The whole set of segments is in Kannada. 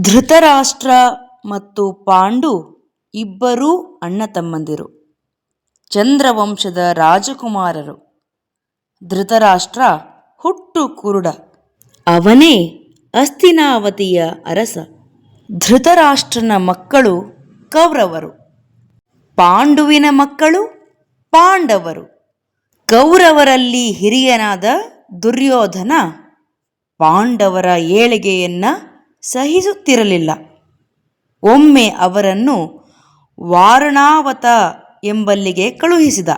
ಧೃತರಾಷ್ಟ್ರ ಮತ್ತು ಪಾಂಡು ಇಬ್ಬರೂ ಅಣ್ಣ ತಮ್ಮಂದಿರು ಚಂದ್ರವಂಶದ ರಾಜಕುಮಾರರು. ಧೃತರಾಷ್ಟ್ರ ಹುಟ್ಟು ಕುರುಡ. ಅವನೇ ಅಸ್ತಿನಾವತಿಯ ಅರಸ. ಧೃತರಾಷ್ಟ್ರನ ಮಕ್ಕಳು ಕೌರವರು. ಪಾಂಡುವಿನ ಮಕ್ಕಳು ಪಾಂಡವರು. ಕೌರವರಲ್ಲಿ ಹಿರಿಯನಾದ ದುರ್ಯೋಧನ ಪಾಂಡವರ ಏಳಿಗೆಯನ್ನ ಸಹಿಸುತ್ತಿರಲಿಲ್ಲ. ಒಮ್ಮೆ ಅವರನ್ನು ವಾರಣಾವತ ಎಂಬಲ್ಲಿಗೆ ಕಳುಹಿಸಿದ.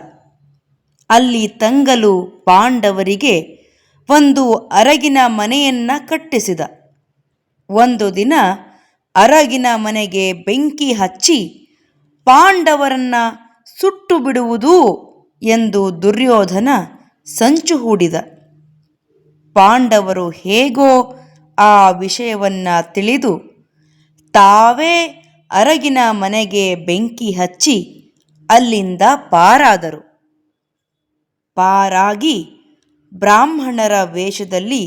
ಅಲ್ಲಿ ತಂಗಲು ಪಾಂಡವರಿಗೆ ಒಂದು ಅರಗಿನ ಮನೆಯನ್ನ ಕಟ್ಟಿಸಿದ. ಒಂದು ದಿನ ಅರಗಿನ ಮನೆಗೆ ಬೆಂಕಿ ಹಚ್ಚಿ ಪಾಂಡವರನ್ನ ಸುಟ್ಟು ಬಿಡುವುದು ಎಂದು ದುರ್ಯೋಧನ ಸಂಚು ಹೂಡಿದ. ಪಾಂಡವರು ಹೇಗೋ ಆ ವಿಷಯವನ್ನು ತಿಳಿದು ತಾವೇ ಅರಗಿನ ಮನೆಗೆ ಬೆಂಕಿ ಹಚ್ಚಿ ಅಲ್ಲಿಂದ ಪಾರಾದರು. ಪಾರಾಗಿ ಬ್ರಾಹ್ಮಣರ ವೇಷದಲ್ಲಿ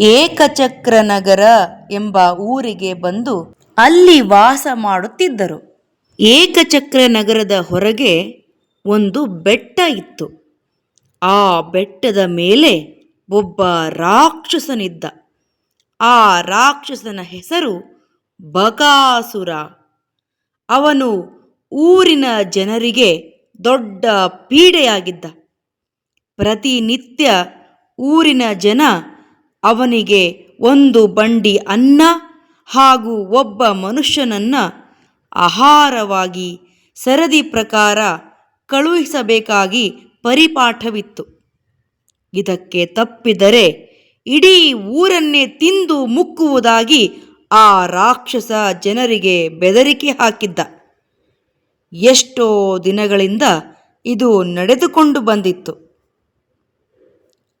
ಏಕಚಕ್ರನಗರ ಎಂಬ ಊರಿಗೆ ಬಂದು ಅಲ್ಲಿ ವಾಸ ಮಾಡುತ್ತಿದ್ದರು. ಏಕಚಕ್ರ ನಗರದ ಹೊರಗೆ ಒಂದು ಬೆಟ್ಟ ಇತ್ತು. ಆ ಬೆಟ್ಟದ ಮೇಲೆ ಒಬ್ಬ ರಾಕ್ಷಸನಿದ್ದ. ಆ ರಾಕ್ಷಸನ ಹೆಸರು ಬಕಾಸುರ ಅವನು ಊರಿನ ಜನರಿಗೆ ದೊಡ್ಡ ಪೀಡೆಯಾಗಿದ್ದ. ಪ್ರತಿನಿತ್ಯ ಊರಿನ ಜನ ಅವನಿಗೆ ಒಂದು ಬಂಡಿ ಅನ್ನ ಹಾಗೂ ಒಬ್ಬ ಮನುಷ್ಯನನ್ನ ಆಹಾರವಾಗಿ ಸರದಿ ಪ್ರಕಾರ ಕಳುಹಿಸಬೇಕಾಗಿ ಪರಿಪಾಠವಿತ್ತು. ಇದಕ್ಕೆ ತಪ್ಪಿದರೆ ಇಡೀ ಊರನ್ನೇ ತಿಂದು ಮುಕ್ಕುವುದಾಗಿ ಆ ರಾಕ್ಷಸ ಜನರಿಗೆ ಬೆದರಿಕೆ ಹಾಕಿದ್ದ. ಎಷ್ಟೋ ದಿನಗಳಿಂದ ಇದು ನಡೆದುಕೊಂಡು ಬಂದಿತ್ತು.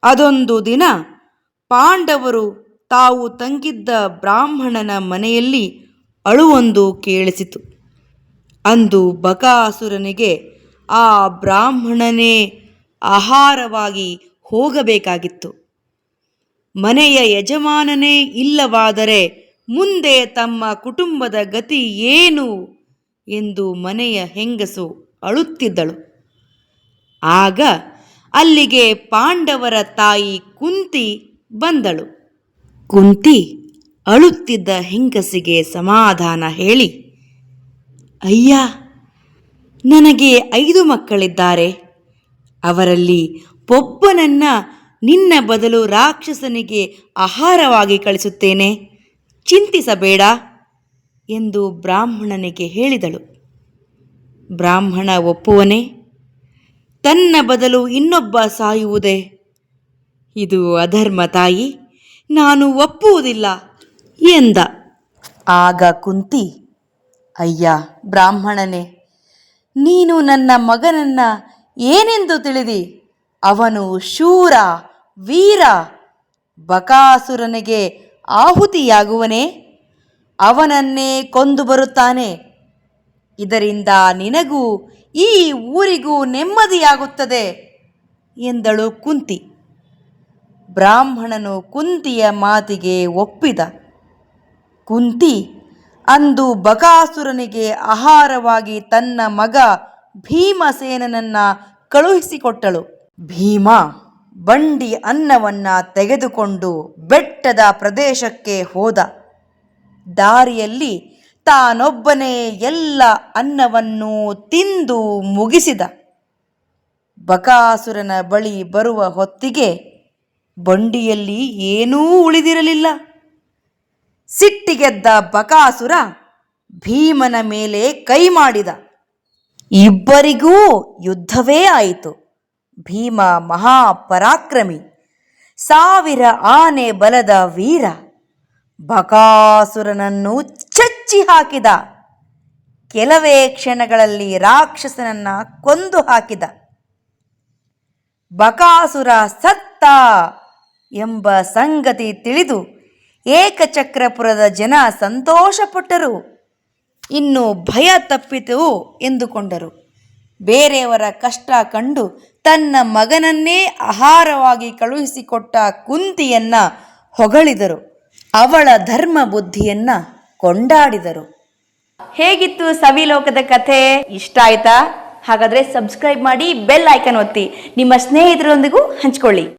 ಅದೊಂದು ದಿನ ಪಾಂಡವರು ತಾವು ತಂಗಿದ್ದ ಬ್ರಾಹ್ಮಣನ ಮನೆಯಲ್ಲಿ ಅಳುವೊಂದು ಕೇಳಿಸಿತು. ಅಂದು ಬಕಾಸುರನಿಗೆ ಆ ಬ್ರಾಹ್ಮಣನೇ ಆಹಾರವಾಗಿ ಹೋಗಬೇಕಾಗಿತ್ತು. ಮನೆಯ ಯಜಮಾನನೇ ಇಲ್ಲವಾದರೆ ಮುಂದೆ ತಮ್ಮ ಕುಟುಂಬದ ಗತಿ ಏನು ಎಂದು ಮನೆಯ ಹೆಂಗಸು ಅಳುತ್ತಿದ್ದಳು. ಆಗ ಅಲ್ಲಿಗೆ ಪಾಂಡವರ ತಾಯಿ ಕುಂತಿ ಬಂದಳು. ಕುಂತಿ ಅಳುತ್ತಿದ್ದ ಹೆಂಗಸಿಗೆ ಸಮಾಧಾನ ಹೇಳಿ, ಅಯ್ಯ, ನನಗೆ ಐದು ಮಕ್ಕಳಿದ್ದಾರೆ. ಅವರಲ್ಲಿ ಒಬ್ಬನನ್ನ ನಿನ್ನ ಬದಲು ರಾಕ್ಷಸನಿಗೆ ಆಹಾರವಾಗಿ ಕಳಿಸುತ್ತೇನೆ. ಚಿಂತಿಸಬೇಡ ಎಂದು ಬ್ರಾಹ್ಮಣನಿಗೆ ಹೇಳಿದಳು. ಬ್ರಾಹ್ಮಣ ಒಪ್ಪುವನೇ. ತನ್ನ ಬದಲು ಇನ್ನೊಬ್ಬ ಸಾಯುವುದೇ. ಇದು ಅಧರ್ಮ ತಾಯಿ, ನಾನು ಒಪ್ಪುವುದಿಲ್ಲ ಎಂದ. ಆಗ ಕುಂತಿ, ಅಯ್ಯ ಬ್ರಾಹ್ಮಣನೇ, ನೀನು ನನ್ನ ಮಗನನ್ನ ಏನೆಂದು ತಿಳಿದಿ? ಅವನು ಶೂರ ವೀರ ಬಕಾಸುರನಿಗೆ ಆಹುತಿಯಾಗುವನೇ? ಅವನನ್ನೇ ಕೊಂದು ಬರುತ್ತಾನೆ. ಇದರಿಂದ ನಿನಗೂ ಈ ಊರಿಗೂ ನೆಮ್ಮದಿಯಾಗುತ್ತದೆ ಎಂದಳು ಕುಂತಿ. ಬ್ರಾಹ್ಮಣನು ಕುಂತಿಯ ಮಾತಿಗೆ ಒಪ್ಪಿದ. ಕುಂತಿ, ಅಂದು ಬಕಾಸುರನಿಗೆ ಆಹಾರವಾಗಿ ತನ್ನ ಮಗ ಭೀಮಸೇನನನ್ನ ಕಳುಹಿಸಿಕೊಟ್ಟಳು. ಭೀಮ ಬಂಡಿ ಅನ್ನವನ್ನ ತೆಗೆದುಕೊಂಡು ಬೆಟ್ಟದ ಪ್ರದೇಶಕ್ಕೆ ಹೋದ. ದಾರಿಯಲ್ಲಿ ತಾನೊಬ್ಬನೇ ಎಲ್ಲ ಅನ್ನವನ್ನು ತಿಂದು ಮುಗಿಸಿದ. ಬಕಾಸುರನ ಬಳಿ ಬರುವ ಹೊತ್ತಿಗೆ ಬಂಡಿಯಲ್ಲಿ ಏನೂ ಉಳಿದಿರಲಿಲ್ಲ. ಸಿಟ್ಟಿಗೆದ್ದ ಬಕಾಸುರ ಭೀಮನ ಮೇಲೆ ಕೈ ಮಾಡಿದ. ಇಬ್ಬರಿಗೂ ಯುದ್ಧವೇ ಆಯಿತು. ಭೀಮ ಮಹಾಪರಾಕ್ರಮಿ, ಸಾವಿರ ಆನೆ ಬಲದ ವೀರ, ಬಕಾಸುರನನ್ನು ಚಚ್ಚಿ ಹಾಕಿದ, ಕೆಲವೇ ಕ್ಷಣಗಳಲ್ಲಿ ರಾಕ್ಷಸನನ್ನ ಕೊಂದು ಹಾಕಿದ. ಬಕಾಸುರ ಸತ್ತ ಎಂಬ ಸಂಗತಿ ತಿಳಿದು ಏಕಚಕ್ರಪುರದ ಜನ ಸಂತೋಷಪಟ್ಟರು. ಇನ್ನು ಭಯ ತಪ್ಪಿತು ಎಂದುಕೊಂಡರು. ಬೇರೆಯವರ ಕಷ್ಟ ಕಂಡು ತನ್ನ ಮಗನನ್ನೇ ಆಹಾರವಾಗಿ ಕಳುಹಿಸಿಕೊಟ್ಟ ಕುಂತಿಯನ್ನ ಹೊಗಳಿದರು. ಅವಳ ಧರ್ಮ ಬುದ್ಧಿಯನ್ನ ಕೊಂಡಾಡಿದರು. ಹೇಗಿತ್ತು ಸವಿಲೋಕದ ಕಥೆ? ಇಷ್ಟ ಆಯ್ತಾ? ಹಾಗಾದ್ರೆ ಸಬ್ಸ್ಕ್ರೈಬ್ ಮಾಡಿ ಬೆಲ್ ಐಕನ್ ಒತ್ತಿ. ನಿಮ್ಮ ಸ್ನೇಹಿತರೊಂದಿಗೂ ಹಂಚ್ಕೊಳ್ಳಿ.